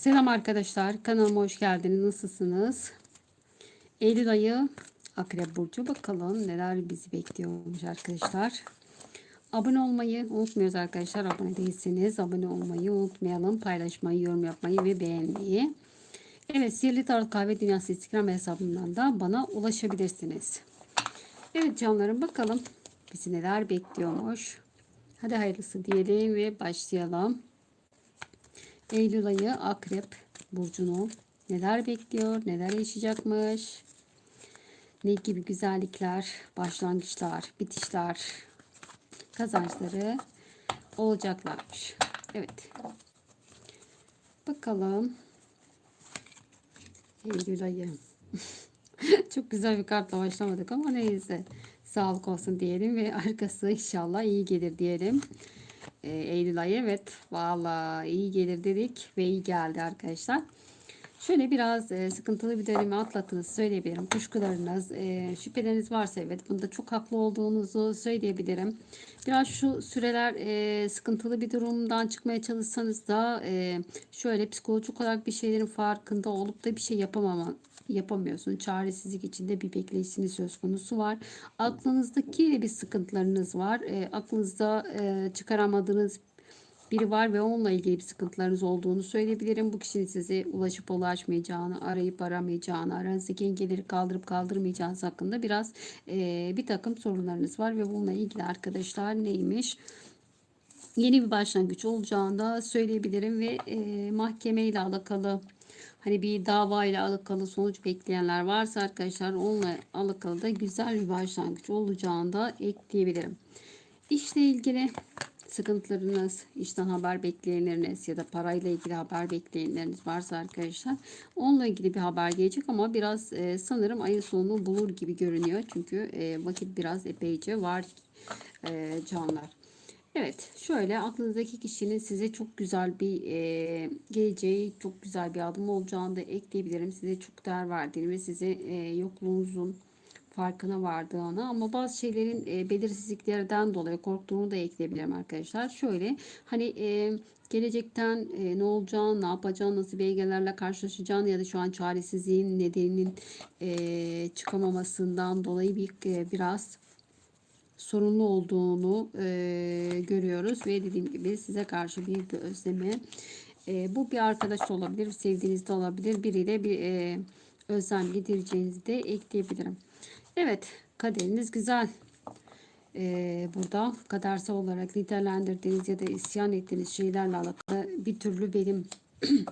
Selam arkadaşlar. Kanalıma hoş geldiniz. Nasılsınız? Eylül ayı Akrep Burcu. Bakalım neler bizi bekliyormuş arkadaşlar. Abone olmayı unutmuyoruz arkadaşlar. Abone değilseniz abone olmayı unutmayalım. Paylaşmayı, yorum yapmayı ve beğenmeyi. Evet Sihirli Tarot Kahve Dünyası Instagram hesabından da bana ulaşabilirsiniz. Evet canlarım bakalım bizi neler bekliyormuş. Hadi hayırlısı diyelim ve başlayalım. Eylül ayı Akrep Burcu'nu neler bekliyor, neler yaşayacakmış, ne gibi güzellikler, başlangıçlar, bitişler, kazançları olacaklarmış. Evet. Bakalım. Eylül ayı. Çok güzel bir kartla başlamadık ama neyse. Sağlık olsun diyelim ve arkası inşallah iyi gelir diyelim. Ee, Eylül ayı evet valla iyi gelir dedik ve iyi geldi arkadaşlar. Şöyle biraz e, sıkıntılı bir dönemi atlattığınızı söyleyebilirim. Kuşkularınız, e, şüpheleriniz varsa evet bunda çok haklı olduğunuzu söyleyebilirim. Biraz şu süreler e, sıkıntılı bir durumdan çıkmaya çalışsanız da e, şöyle psikolojik olarak bir şeylerin farkında olup da bir şey yapamama, yapamıyorsun. Çaresizlik içinde bir bekleyişiniz söz konusu var. Aklınızdaki bir sıkıntılarınız var. E, aklınızda e, çıkaramadığınız biri var ve onunla ilgili bir sıkıntılarınız olduğunu söyleyebilirim. Bu kişinin size ulaşıp ulaşmayacağını, arayıp aramayacağını, aranızdaki engelleri kaldırıp kaldırmayacağınız hakkında biraz e, bir takım sorunlarınız var ve bununla ilgili arkadaşlar neymiş? Yeni bir başlangıç olacağını da söyleyebilirim ve e, mahkeme ile alakalı hani bir dava ile alakalı sonuç bekleyenler varsa arkadaşlar onunla alakalı da güzel bir başlangıç olacağını da ekleyebilirim. İşle ilgili sıkıntılarınız, işten haber bekleyenleriniz ya da parayla ilgili haber bekleyenleriniz varsa arkadaşlar onunla ilgili bir haber gelecek ama biraz e, sanırım ayın sonunu bulur gibi görünüyor. Çünkü e, vakit biraz epeyce var e, canlar. Evet şöyle aklınızdaki kişinin size çok güzel bir e, geleceği çok güzel bir adım olacağını da ekleyebilirim. Size çok değer verdiğini ve size e, yokluğunuzun farkına vardığını ama bazı şeylerin e, belirsizliklerden dolayı korktuğunu da ekleyebilirim arkadaşlar. Şöyle hani e, gelecekten e, ne olacağını, ne yapacağını, nasıl belgelerle karşılaşacağını ya da şu an çaresizliğin nedeninin e, çıkamamasından dolayı bir e, biraz sorunlu olduğunu e, görüyoruz ve dediğim gibi size karşı bir, özlemi e, bu bir arkadaş da olabilir, sevdiğiniz de olabilir. Biriyle bir e, özlem gidireceğinizi de ekleyebilirim. Evet kaderiniz güzel. Ee, burada kadersel olarak nitelendirdiğiniz ya da isyan ettiğiniz şeylerle alakalı bir türlü benim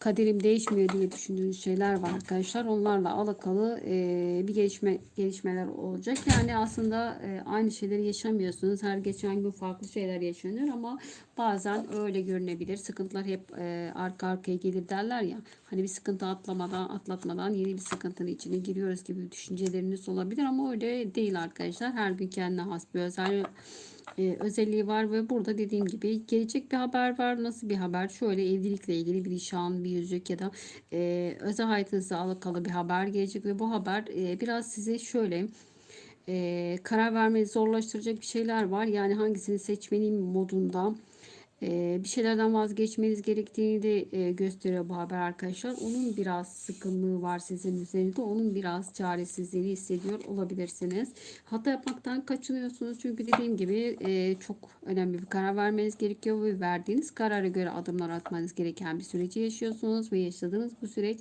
kaderim değişmiyor diye düşündüğünüz şeyler var arkadaşlar. Onlarla alakalı e, bir gelişme gelişmeler olacak. Yani aslında e, aynı şeyleri yaşamıyorsunuz. Her geçen gün farklı şeyler yaşanıyor ama bazen öyle görünebilir. Sıkıntılar hep e, arka arkaya gelir derler ya. Hani bir sıkıntı atlamadan atlatmadan yeni bir sıkıntının içine giriyoruz gibi düşünceleriniz olabilir ama öyle değil arkadaşlar. Her gün kendine has bir özel e, özelliği var ve burada dediğim gibi gelecek bir haber var. Nasıl bir haber? Şöyle evlilikle ilgili bir nişan, bir yüzük ya da e, özel hayatınızla alakalı bir haber gelecek ve bu haber e, biraz size şöyle e, karar vermeyi zorlaştıracak bir şeyler var. Yani hangisini seçmeliyim modunda bir şeylerden vazgeçmeniz gerektiğini de gösteriyor bu haber arkadaşlar. Onun biraz sıkınlığı var sizin üzerinde. Onun biraz çaresizliğini hissediyor olabilirsiniz. Hata yapmaktan kaçınıyorsunuz. Çünkü dediğim gibi çok önemli bir karar vermeniz gerekiyor ve verdiğiniz karara göre adımlar atmanız gereken bir süreci yaşıyorsunuz ve yaşadığınız bu süreç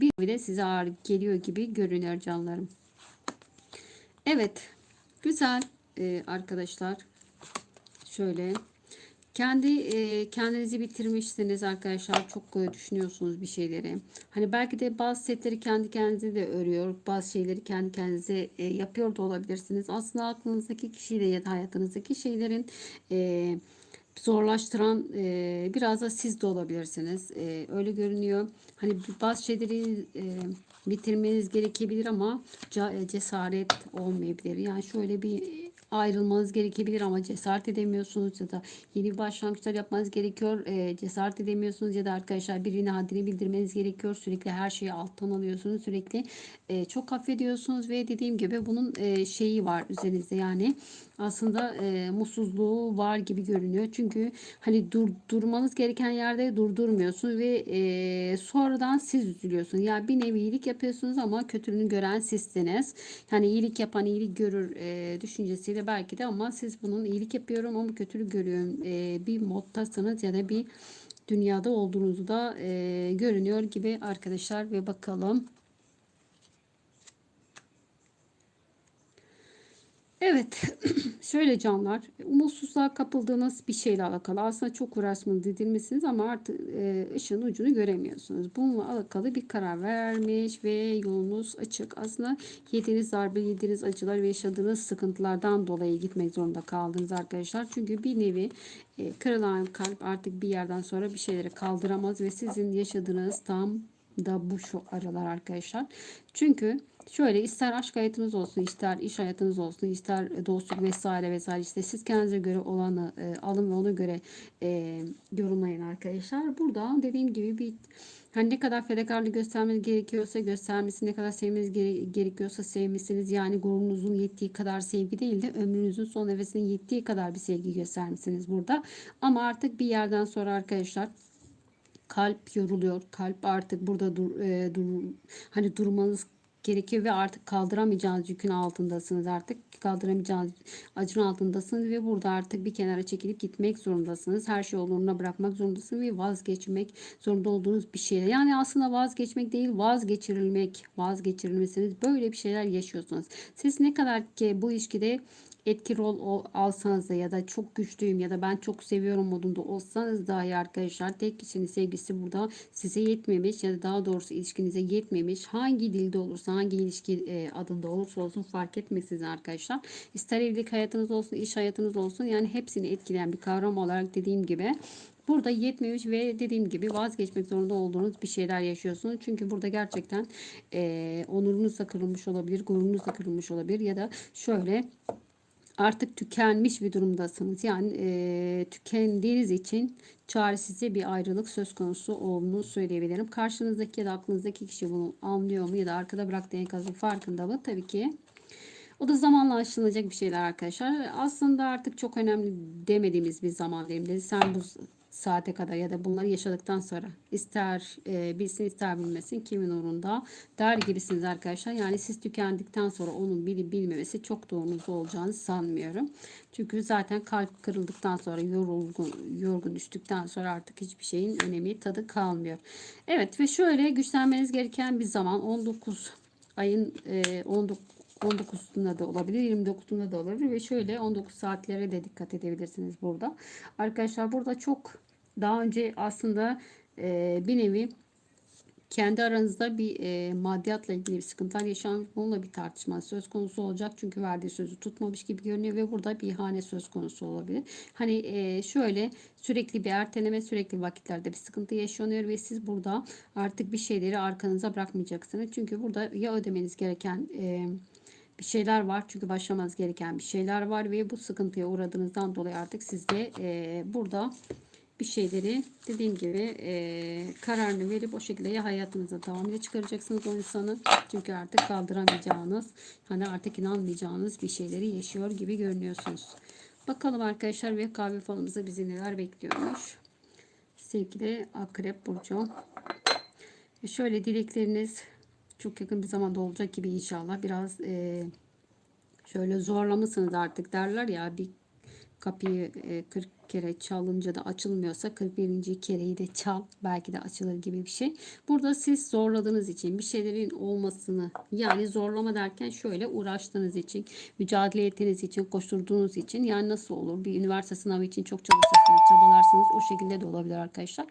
bir bile size ağır geliyor gibi görünüyor canlarım. Evet. Güzel arkadaşlar. Şöyle kendi e, kendinizi bitirmişsiniz arkadaşlar. Çok e, düşünüyorsunuz bir şeyleri. Hani belki de bazı setleri kendi kendinize de örüyor. Bazı şeyleri kendi kendinize e, yapıyor da olabilirsiniz. Aslında aklınızdaki kişiyle ya da hayatınızdaki şeylerin e, zorlaştıran e, biraz da siz de olabilirsiniz. E, öyle görünüyor. Hani bazı şeyleri e, bitirmeniz gerekebilir ama cesaret olmayabilir. Yani şöyle bir ayrılmanız gerekebilir ama cesaret edemiyorsunuz ya da yeni başlangıçlar yapmanız gerekiyor. E, cesaret edemiyorsunuz ya da arkadaşlar birine haddini bildirmeniz gerekiyor. Sürekli her şeyi alttan alıyorsunuz. Sürekli e, çok affediyorsunuz ve dediğim gibi bunun e, şeyi var üzerinizde yani aslında e, mutsuzluğu var gibi görünüyor. Çünkü hani dur, durmanız gereken yerde durdurmuyorsunuz ve e, sonradan siz üzülüyorsunuz. Yani bir nevi iyilik yapıyorsunuz ama kötülüğünü gören sizsiniz. Yani iyilik yapan iyilik görür e, düşüncesiyle belki de ama siz bunun iyilik yapıyorum ama kötülük görüyorum e, bir moddasınız ya da bir dünyada olduğunuzu da e, görünüyor gibi arkadaşlar ve bakalım. Evet, şöyle canlar, umutsuzluğa kapıldığınız bir şeyle alakalı. Aslında çok uğraşmanız edilmişsiniz ama artık e, ışığın ucunu göremiyorsunuz. Bununla alakalı bir karar vermiş ve yolunuz açık. Aslında yediğiniz darbe, yediğiniz acılar ve yaşadığınız sıkıntılardan dolayı gitmek zorunda kaldınız arkadaşlar. Çünkü bir nevi e, kırılan kalp artık bir yerden sonra bir şeyleri kaldıramaz ve sizin yaşadığınız tam da bu şu aralar arkadaşlar. Çünkü şöyle ister aşk hayatınız olsun, ister iş hayatınız olsun, ister dostluk vesaire vesaire işte siz kendinize göre olanı e, alın ve ona göre e, yorumlayın arkadaşlar. Burada dediğim gibi bir Hani ne kadar fedakarlık göstermeniz gerekiyorsa göstermesi, ne kadar sevmeniz gere- gerekiyorsa sevmesiniz. Yani gururunuzun yettiği kadar sevgi değil de ömrünüzün son nefesinin yettiği kadar bir sevgi göstermişsiniz burada. Ama artık bir yerden sonra arkadaşlar kalp yoruluyor. Kalp artık burada dur, e, dur hani durmanız gerekiyor ve artık kaldıramayacağınız yükün altındasınız artık kaldıramayacağınız acının altındasınız ve burada artık bir kenara çekilip gitmek zorundasınız. Her şey yoluna bırakmak zorundasınız ve vazgeçmek zorunda olduğunuz bir şeyler. Yani aslında vazgeçmek değil vazgeçirilmek, vazgeçirilmesiniz böyle bir şeyler yaşıyorsunuz. Siz ne kadar ki bu ilişkide etki rol alsanız da ya da çok güçlüyüm ya da ben çok seviyorum modunda olsanız dahi arkadaşlar tek kişinin sevgisi burada size yetmemiş ya da daha doğrusu ilişkinize yetmemiş. Hangi dilde olursa hangi ilişki e, adında olursa olsun fark etmeksizin arkadaşlar. İster evlilik hayatınız olsun iş hayatınız olsun yani hepsini etkileyen bir kavram olarak dediğim gibi Burada yetmemiş ve dediğim gibi vazgeçmek zorunda olduğunuz bir şeyler yaşıyorsunuz. Çünkü burada gerçekten e, onurunuz da kırılmış olabilir, gururunuz da kırılmış olabilir ya da şöyle artık tükenmiş bir durumdasınız. Yani e, tükendiğiniz için çaresizce bir ayrılık söz konusu olduğunu söyleyebilirim. Karşınızdaki ya da aklınızdaki kişi bunu anlıyor mu ya da arkada bıraktığı enkazın farkında mı? Tabii ki o da zamanla aşılacak bir şeyler arkadaşlar. Aslında artık çok önemli demediğimiz bir zaman diliminde. Sen bu saate kadar ya da bunları yaşadıktan sonra ister e, bilsin ister bilmesin kimin umurunda der gibisiniz arkadaşlar. Yani siz tükendikten sonra onun bilip bilmemesi çok da umurunuzda olacağını sanmıyorum. Çünkü zaten kalp kırıldıktan sonra yorulgun, yorgun düştükten sonra artık hiçbir şeyin önemi tadı kalmıyor. Evet ve şöyle güçlenmeniz gereken bir zaman 19 ayın e, 19 19'unda da olabilir, 29'unda da olabilir ve şöyle 19 saatlere de dikkat edebilirsiniz burada. Arkadaşlar burada çok daha önce aslında e, bir nevi kendi aranızda bir e, maddiyatla ilgili bir sıkıntılar yaşanmış. Bununla bir tartışma söz konusu olacak. Çünkü verdiği sözü tutmamış gibi görünüyor ve burada bir ihane söz konusu olabilir. Hani e, şöyle sürekli bir erteleme, sürekli vakitlerde bir sıkıntı yaşanıyor ve siz burada artık bir şeyleri arkanıza bırakmayacaksınız. Çünkü burada ya ödemeniz gereken e, şeyler var. Çünkü başlamanız gereken bir şeyler var ve bu sıkıntıya uğradığınızdan dolayı artık siz de e, burada bir şeyleri dediğim gibi e, kararını verip o şekilde ya hayatınıza tamamıyla çıkaracaksınız o insanı. Çünkü artık kaldıramayacağınız hani artık inanmayacağınız bir şeyleri yaşıyor gibi görünüyorsunuz. Bakalım arkadaşlar ve kahve falımızda bizi neler bekliyormuş. Sevgili Akrep Burcu. E şöyle dilekleriniz çok yakın bir zamanda olacak gibi inşallah. Biraz e, şöyle zorlamışsınız artık derler ya bir kapıyı e, 40 kere çalınca da açılmıyorsa 41. kereyi de çal belki de açılır gibi bir şey. Burada siz zorladığınız için bir şeylerin olmasını yani zorlama derken şöyle uğraştığınız için mücadele ettiğiniz için koşturduğunuz için yani nasıl olur bir üniversite sınavı için çok çalışırsınız çabalarsınız o şekilde de olabilir arkadaşlar.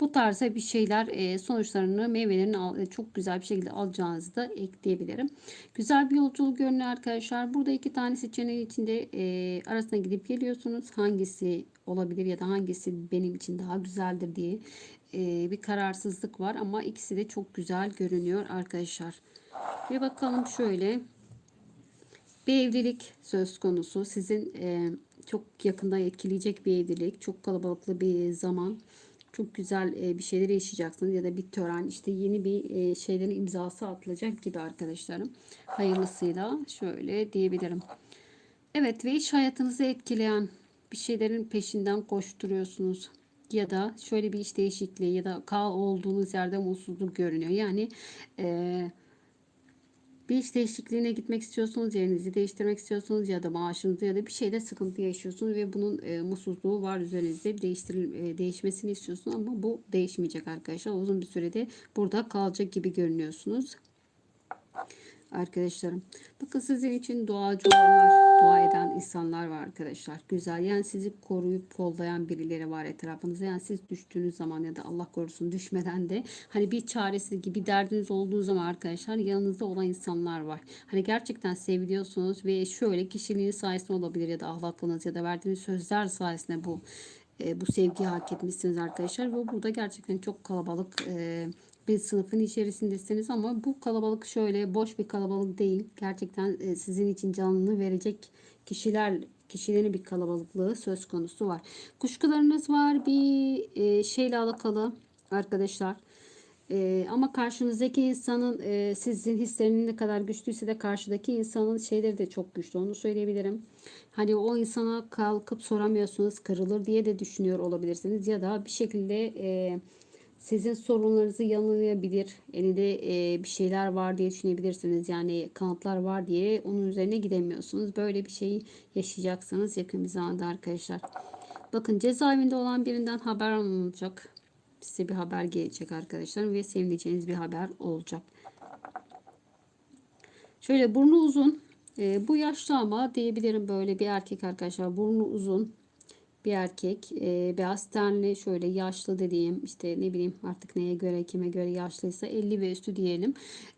Bu tarzda bir şeyler e, sonuçlarını meyvelerini çok güzel bir şekilde alacağınızı da ekleyebilirim. Güzel bir yolculuk görünüyor arkadaşlar. Burada iki tane seçeneğin içinde e, arasına gidip geliyorsunuz. Hangisi olabilir ya da hangisi benim için daha güzeldir diye bir kararsızlık var ama ikisi de çok güzel görünüyor arkadaşlar. Bir bakalım şöyle Bir evlilik söz konusu. Sizin çok yakında etkileyecek bir evlilik. Çok kalabalıklı bir zaman. Çok güzel bir şeyler yaşayacaksınız ya da bir tören işte yeni bir e, şeylerin imzası atılacak gibi arkadaşlarım. Hayırlısıyla şöyle diyebilirim. Evet ve iş hayatınızı etkileyen bir şeylerin peşinden koşturuyorsunuz ya da şöyle bir iş değişikliği ya da kal olduğunuz yerde mutsuzluk görünüyor. Yani eee bir iş değişikliğine gitmek istiyorsunuz, yerinizi değiştirmek istiyorsunuz ya da maaşınızı ya da bir şeyde sıkıntı yaşıyorsunuz ve bunun e, mutsuzluğu var üzerinizde değiştiril e, değişmesini istiyorsunuz ama bu değişmeyecek arkadaşlar. Uzun bir sürede burada kalacak gibi görünüyorsunuz arkadaşlarım. Bakın sizin için duacı olanlar, dua eden insanlar var arkadaşlar. Güzel. Yani sizi koruyup kollayan birileri var etrafınızda. Yani siz düştüğünüz zaman ya da Allah korusun düşmeden de hani bir çaresi gibi derdiniz olduğu zaman arkadaşlar yanınızda olan insanlar var. Hani gerçekten seviliyorsunuz ve şöyle kişiliğiniz sayesinde olabilir ya da ahlaklınız ya da verdiğiniz sözler sayesinde bu e, bu sevgiyi hak etmişsiniz arkadaşlar ve burada gerçekten çok kalabalık e, bir sınıfın içerisindesiniz ama bu kalabalık şöyle boş bir kalabalık değil. Gerçekten e, sizin için canını verecek kişiler kişilerin bir kalabalıklığı söz konusu var. Kuşkularınız var bir e, şeyle alakalı arkadaşlar. E, ama karşınızdaki insanın e, sizin hislerinin ne kadar güçlüyse de karşıdaki insanın şeyleri de çok güçlü. Onu söyleyebilirim. Hani o insana kalkıp soramıyorsunuz kırılır diye de düşünüyor olabilirsiniz. Ya da bir şekilde e, sizin sorunlarınızı yanılabilir. Elinde e, bir şeyler var diye düşünebilirsiniz. Yani kanıtlar var diye onun üzerine gidemiyorsunuz. Böyle bir şey yaşayacaksınız yakın bir zamanda arkadaşlar. Bakın cezaevinde olan birinden haber alınacak. Size bir haber gelecek arkadaşlar ve sevineceğiniz bir haber olacak. Şöyle burnu uzun. E, bu yaşlı ama diyebilirim böyle bir erkek arkadaşlar. Burnu uzun bir erkek e, beyaz tenli şöyle yaşlı dediğim işte ne bileyim artık neye göre kime göre yaşlıysa 50 ve üstü diyelim.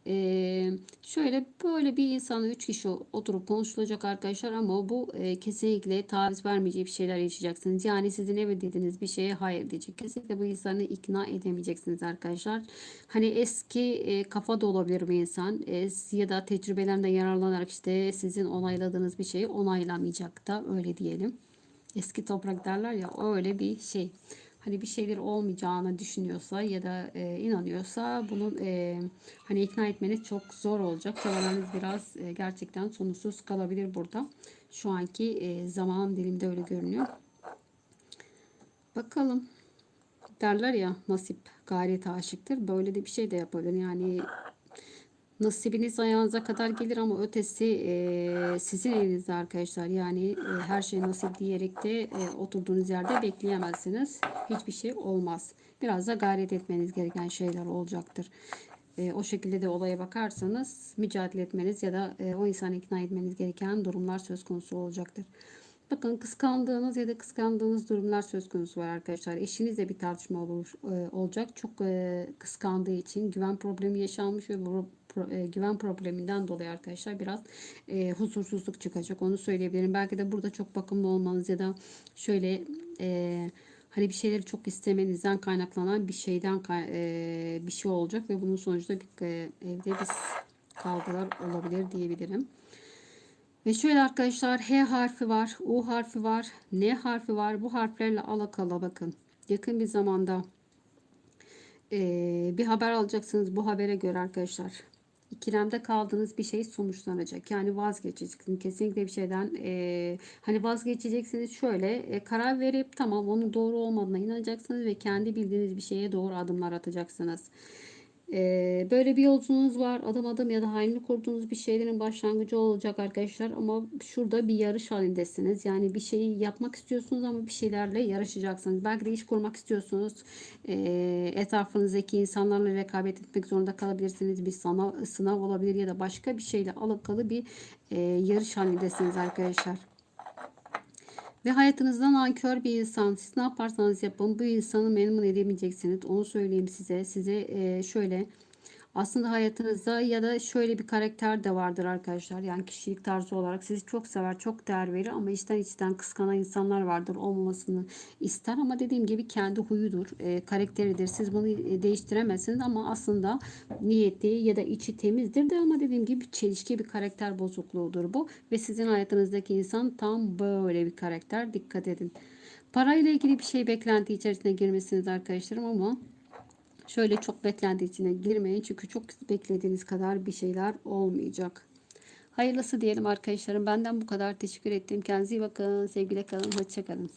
E, şöyle böyle bir insanla 3 kişi oturup konuşulacak arkadaşlar ama bu e, kesinlikle taviz vermeyeceği bir şeyler yaşayacaksınız. Yani sizin evet dediğiniz bir şeye hayır diyecek. Kesinlikle bu insanı ikna edemeyeceksiniz arkadaşlar. Hani eski e, kafa da olabilir bir insan e, ya da tecrübelerinden yararlanarak işte sizin onayladığınız bir şeyi onaylamayacak da öyle diyelim eski toprak derler ya öyle bir şey. Hani bir şeyler olmayacağını düşünüyorsa ya da e, inanıyorsa bunun e, hani ikna etmeniz çok zor olacak. Çabalarınız biraz e, gerçekten sonuçsuz kalabilir burada. Şu anki e, zaman dilimde öyle görünüyor. Bakalım. Derler ya nasip gayret aşıktır. Böyle de bir şey de yapabilir. Yani Nasibiniz ayağınıza kadar gelir ama ötesi e, sizin elinizde arkadaşlar. Yani e, her şey nasip diyerek de e, oturduğunuz yerde bekleyemezsiniz. Hiçbir şey olmaz. Biraz da gayret etmeniz gereken şeyler olacaktır. E, o şekilde de olaya bakarsanız mücadele etmeniz ya da e, o insanı ikna etmeniz gereken durumlar söz konusu olacaktır. Bakın kıskandığınız ya da kıskandığınız durumlar söz konusu var arkadaşlar. Eşinizle bir tartışma olur, e, olacak. Çok e, kıskandığı için güven problemi yaşanmış ve bu e, güven probleminden dolayı arkadaşlar biraz e, huzursuzluk çıkacak. Onu söyleyebilirim. Belki de burada çok bakımlı olmanız ya da şöyle e, hani bir şeyleri çok istemenizden kaynaklanan bir şeyden e, bir şey olacak ve bunun sonucunda bir, e, evde bir kavgalar olabilir diyebilirim. Ve şöyle arkadaşlar H harfi var, U harfi var, N harfi var. Bu harflerle alakalı bakın. Yakın bir zamanda e, bir haber alacaksınız bu habere göre arkadaşlar ikilemde kaldığınız bir şey sonuçlanacak. Yani vazgeçeceksiniz. Kesinlikle bir şeyden e, hani vazgeçeceksiniz şöyle e, karar verip tamam onun doğru olmadığına inanacaksınız ve kendi bildiğiniz bir şeye doğru adımlar atacaksınız. Ee, böyle bir yolculuğunuz var. Adım adım ya da hayalini kurduğunuz bir şeylerin başlangıcı olacak arkadaşlar. Ama şurada bir yarış halindesiniz. Yani bir şeyi yapmak istiyorsunuz ama bir şeylerle yarışacaksınız. Belki de iş kurmak istiyorsunuz. Ee, etrafınızdaki insanlarla rekabet etmek zorunda kalabilirsiniz. Bir sınav, sınav olabilir ya da başka bir şeyle alakalı bir e, yarış halindesiniz arkadaşlar. Ve hayatınızdan nankör bir insan. Siz ne yaparsanız yapın bu insanı memnun edemeyeceksiniz. Onu söyleyeyim size. Size şöyle Aslında hayatınızda ya da şöyle bir karakter de vardır arkadaşlar. Yani kişilik tarzı olarak sizi çok sever, çok değer verir ama içten içten kıskanan insanlar vardır. Olmamasını ister ama dediğim gibi kendi huyudur, e, karakteridir. Siz bunu e, değiştiremezsiniz ama aslında niyeti ya da içi temizdir de ama dediğim gibi çelişki bir karakter bozukluğudur bu ve sizin hayatınızdaki insan tam böyle bir karakter. Dikkat edin. Parayla ilgili bir şey beklenti içerisine girmesiniz arkadaşlarım ama şöyle çok beklenti içine girmeyin çünkü çok beklediğiniz kadar bir şeyler olmayacak. Hayırlısı diyelim arkadaşlarım. Benden bu kadar. Teşekkür ettim. Kendinize iyi bakın. Sevgiyle kalın. Hoşça kalın.